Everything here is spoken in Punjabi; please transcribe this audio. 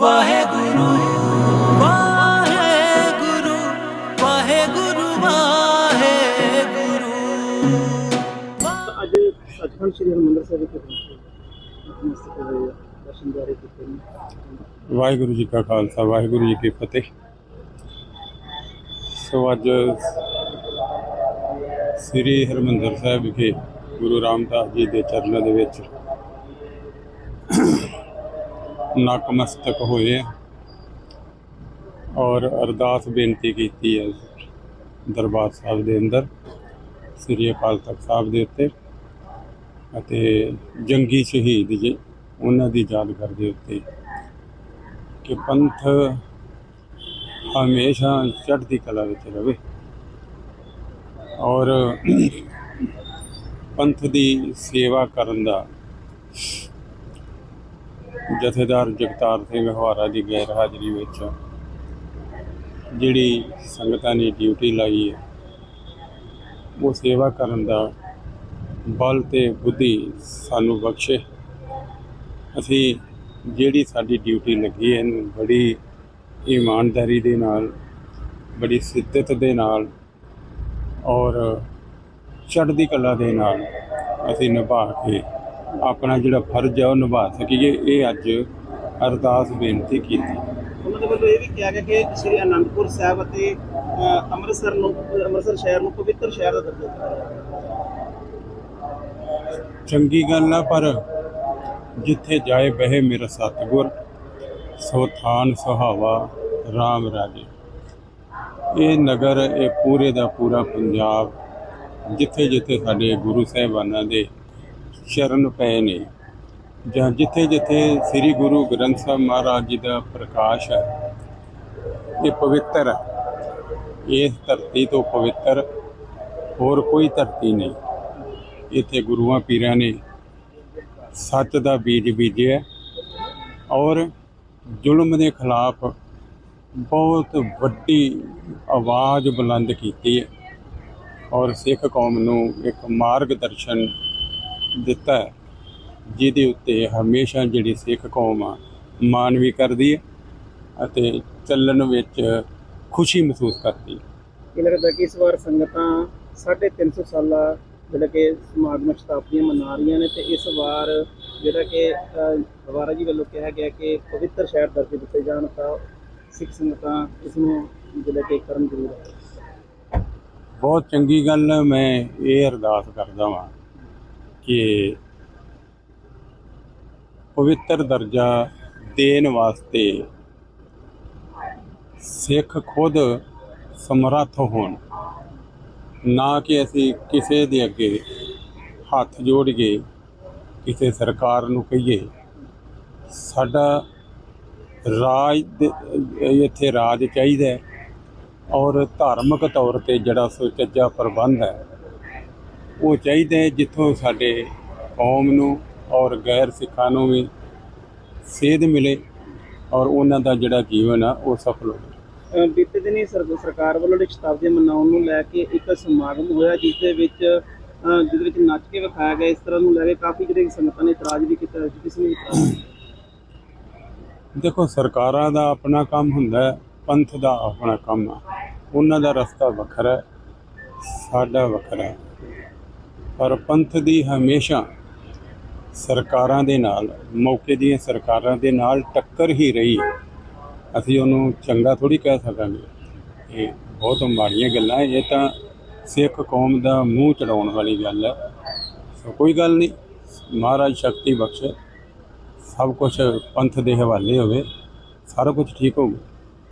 ਵਾਹਿਗੁਰੂ ਵਾਹਿਗੁਰੂ ਵਾਹਿਗੁਰੂ ਵਾਹਿਗੁਰੂ। ਅੱਜ ਸੱਚਖੰਡ ਸ੍ਰੀ ਹਰਿਮੰਦਰ ਸਾਹਿਬ ਵਿਖੇ ਪਹੁੰਚੇ ਨਮਸਤੇ ਹੋਏ ਆ, ਦਰਸ਼ਨ ਦਿਦਾਰੇ ਕੀਤੇ ਨੇ। ਵਾਹਿਗੁਰੂ ਜੀ ਕਾ ਖਾਲਸਾ ਵਾਹਿਗੁਰੂ ਜੀ ਕੀ ਫਤਿਹ। ਸੋ ਅੱਜ ਸ੍ਰੀ ਹਰਿਮੰਦਰ ਸਾਹਿਬ ਵਿਖੇ ਗੁਰੂ ਰਾਮਦਾਸ ਜੀ ਦੇ ਚਰਨਾਂ ਦੇ ਵਿੱਚ ਨਕਮਸਤਕ ਹੋਏ। ਔਰ ਅਰਦਾਸ ਬੇਨਤੀ ਕੀਤੀ ਹੈ ਦਰਬਾਰ ਸਾਹਿਬ ਦੇ ਅੰਦਰ, ਸ੍ਰੀ ਅਕਾਲ ਤਖਤ ਸਾਹਿਬ ਦੇ ਉੱਤੇ ਅਤੇ ਜੰਗੀ ਸ਼ਹੀਦ ਜੀ, ਉਹਨਾਂ ਦੀ ਯਾਦਗਾਰ ਦੇ ਉੱਤੇ ਕਿ ਪੰਥ ਹਮੇਸ਼ਾ ਚੜ੍ਹਦੀ ਕਲਾ ਵਿੱਚ ਰਹੇ ਔਰ ਪੰਥ ਦੀ ਸੇਵਾ ਕਰਨ ਦਾ ਜਥੇਦਾਰ ਜਗਤਾਰ ਸਿੰਘ ਹਵਾਰਾ ਦੀ ਗੈਰ ਹਾਜ਼ਰੀ ਵਿੱਚ ਜਿਹੜੀ ਸੰਗਤਾਂ ਨੇ ਡਿਊਟੀ ਲਾਈ ਹੈ, ਉਹ ਸੇਵਾ ਕਰਨ ਦਾ ਬਲ ਤੇ ਬੁੱਧੀ ਸਾਨੂੰ ਬਖਸ਼ੇ। ਅਸੀਂ ਜਿਹੜੀ ਸਾਡੀ ਡਿਊਟੀ ਲੱਗੀ ਹੈ, ਇਹਨੂੰ ਬੜੀ ਇਮਾਨਦਾਰੀ ਦੇ ਨਾਲ, ਬੜੀ ਸਿੱਧਤ ਦੇ ਨਾਲ ਔਰ ਚੜ੍ਹਦੀ ਕਲਾ ਦੇ ਨਾਲ ਅਸੀਂ ਨਿਭਾ ਕੇ ਆਪਣਾ ਜਿਹੜਾ ਫਰਜ਼ ਹੈ ਉਹ ਨਿਭਾ ਸਕੀਏ। ਇਹ ਅੱਜ ਅਰਦਾਸ ਬੇਨਤੀ ਕੀਤੀ। ਉਹਨਾਂ ਦੇ ਵੱਲੋਂ ਇਹ ਵੀ ਕਿਹਾ ਗਿਆ ਕਿ ਸ੍ਰੀ ਅਨੰਦਪੁਰ ਸਾਹਿਬ ਅਤੇ ਅੰਮ੍ਰਿਤਸਰ ਨੂੰ ਅੰਮ੍ਰਿਤਸਰ ਸ਼ਹਿਰ ਨੂੰ ਪਵਿੱਤਰ ਸ਼ਹਿਰ ਦਾ ਦਰਜਾ ਦਿੱਤਾ ਗਿਆ। ਚੰਗੀ ਗੱਲ ਆ ਪਰ ਜਿੱਥੇ ਜਾਏ ਬਹਿ ਮੇਰਾ ਸਤਿਗੁਰ ਸੋ ਥਾਨ ਸੁਹਾਵਾ RAM ਰਾਜੇ। ਇਹ ਨਗਰ ਇਹ ਪੂਰੇ ਦਾ ਪੂਰਾ ਪੰਜਾਬ ਜਿੱਥੇ ਜਿੱਥੇ ਸਾਡੇ ਗੁਰੂ ਸਾਹਿਬਾਨਾਂ ਦੇ ਸ਼ਰਨ ਪਏ ਨੇ। ਜਾਂ ਜਿੱਥੇ ਜਿੱਥੇ ਸ੍ਰੀ ਗੁਰੂ ਗ੍ਰੰਥ ਸਾਹਿਬ ਮਹਾਰਾਜ ਜੀ ਦਾ ਪ੍ਰਕਾਸ਼ ਹੈ, ਇਹ ਪਵਿੱਤਰ ਹੈ। ਇਸ ਧਰਤੀ ਤੋਂ ਪਵਿੱਤਰ ਹੋਰ ਕੋਈ ਧਰਤੀ ਨਹੀਂ। ਇੱਥੇ ਗੁਰੂਆਂ ਪੀਰਾਂ ਨੇ ਸੱਚ ਦਾ ਬੀਜ ਬੀਜਿਆ ਔਰ ਜ਼ੁਲਮ ਦੇ ਖਿਲਾਫ ਬਹੁਤ ਵੱਡੀ ਆਵਾਜ਼ ਬੁਲੰਦ ਕੀਤੀ ਹੈ ਔਰ ਸਿੱਖ ਕੌਮ ਨੂੰ ਇੱਕ ਮਾਰਗਦਰਸ਼ਨ ਦਿੱਤਾ ਹੈ ਜਿਹਦੇ ਉੱਤੇ ਹਮੇਸ਼ਾ ਜਿਹੜੀ ਸਿੱਖ ਕੌਮ ਆ ਮਾਣ ਵੀ ਕਰਦੀ ਹੈ ਅਤੇ ਚੱਲਣ ਵਿੱਚ ਖੁਸ਼ੀ ਮਹਿਸੂਸ ਕਰਦੀ ਹੈ। ਇਹ ਲੱਗਦਾ ਕਿ ਇਸ ਵਾਰ ਸੰਗਤਾਂ 350 ਸਾਲਾ ਜਿਹੜਾ ਕਿ ਸਮਾਗਮ ਸ਼ਤਾਬਦੀਆਂ ਮਨਾ ਰਹੀਆਂ ਨੇ ਤੇ ਇਸ ਵਾਰ ਜਿਹੜਾ ਕਿ ਹਵਾਰਾ ਜੀ ਵੱਲੋਂ ਕਿਹਾ ਗਿਆ ਕਿ ਪਵਿੱਤਰ ਸ਼ਹਿਰ ਦਰਜੇ ਦਿੱਤੇ ਜਾਣ ਤਾਂ ਸਿੱਖ ਸੰਗਤਾਂ ਇਸ ਨੂੰ ਜਿਹੜਾ ਕਿ ਕਰਨ ਜ਼ਰੂਰ ਹੈ ਬਹੁਤ ਚੰਗੀ ਗੱਲ ਹੈ ਮੈਂ ਇਹ ਅਰਦਾਸ ਕਰਦਾ ਵਾਂ ਕਿ ਪਵਿੱਤਰ ਦਰਜਾ ਦੇਣ ਵਾਸਤੇ ਸਿੱਖ ਖੁਦ ਸਮਰੱਥ ਹੋਣ, ਨਾ ਕਿ ਅਸੀਂ ਕਿਸੇ ਦੇ ਅੱਗੇ ਹੱਥ ਜੋੜ ਕੇ ਕਿਸੇ ਸਰਕਾਰ ਨੂੰ ਕਹੀਏ। ਸਾਡਾ ਰਾਜ ਇੱਥੇ ਰਾਜ ਚਾਹੀਦਾ ਔਰ ਧਾਰਮਿਕ ਤੌਰ ਤੇ ਜਿਹੜਾ ਸੁਚੱਜਾ ਪ੍ਰਬੰਧ ਹੈ ਉਹ ਚਾਹੀਦਾ ਜਿੱਥੋਂ ਸਾਡੇ ਕੌਮ ਨੂੰ ਔਰ ਗੈਰ ਸਿੱਖਾਂ ਨੂੰ ਵੀ ਸੇਧ ਮਿਲੇ ਔਰ ਉਹਨਾਂ ਦਾ ਜਿਹੜਾ ਜੀਵਨ ਆ ਉਹ ਸਫਲ ਹੋਵੇ। ਬੀਤੇ ਦਿਨੀ ਸਰ- ਸਰਕਾਰ ਵੱਲੋਂ ਜਿਹੜੀ ਸ਼ਤਾਬਦੀ ਮਨਾਉਣ ਨੂੰ ਲੈ ਕੇ ਇੱਕ ਸਮਾਗਮ ਹੋਇਆ ਜਿਸ ਦੇ ਵਿੱਚ ਜਿਹਦੇ ਵਿੱਚ ਨੱਚ ਕੇ ਵਿਖਾਇਆ ਗਿਆ ਇਸ ਤਰ੍ਹਾਂ ਨੂੰ ਲੈ ਕੇ ਕਾਫੀ ਜਿਹੜੇ ਸੰਗਤਾਂ ਨੇ ਇਤਰਾਜ਼ ਵੀ ਕੀਤਾ ਕਿਸ ਨੇ? ਦੇਖੋ ਸਰਕਾਰਾਂ ਦਾ ਆਪਣਾ ਕੰਮ ਹੁੰਦਾ ਹੈ ਪੰਥ ਦਾ ਆਪਣਾ ਕੰਮ ਆ। ਉਹਨਾਂ ਦਾ ਰਸਤਾ ਵੱਖਰਾ ਹੈ ਸਾਡਾ ਵੱਖਰਾ ਹੈ। ਪਰ ਪੰਥ ਦੀ ਹਮੇਸ਼ਾ ਸਰਕਾਰਾਂ ਦੇ ਨਾਲ, ਮੌਕੇ ਦੀਆਂ ਸਰਕਾਰਾਂ ਦੇ ਨਾਲ ਟੱਕਰ ਹੀ ਰਹੀ। ਹੈ। ਅਸੀਂ ਉਹਨੂੰ ਚੰਗਾ ਥੋੜੀ ਕਹਿ ਸਕਾਂਗੇ। ਇਹ ਬਹੁਤ ਮਾੜੀਆਂ ਗੱਲਾਂ, ਇਹ ਤਾਂ ਸਿੱਖ ਕੌਮ ਦਾ ਮੂੰਹ ਚੜਾਉਣ ਵਾਲੀ ਗੱਲ ਹੈ। ਸੋ ਕੋਈ ਗੱਲ ਨਹੀਂ, ਮਹਾਰਾਜ ਸ਼ਕਤੀ ਬਖਸ਼ੇ। ਸਭ ਕੁਝ ਪੰਥ ਦੇ ਹਵਾਲੇ ਹੋਵੇ, ਸਾਰਾ ਕੁਝ ਠੀਕ ਹੋਊਗਾ।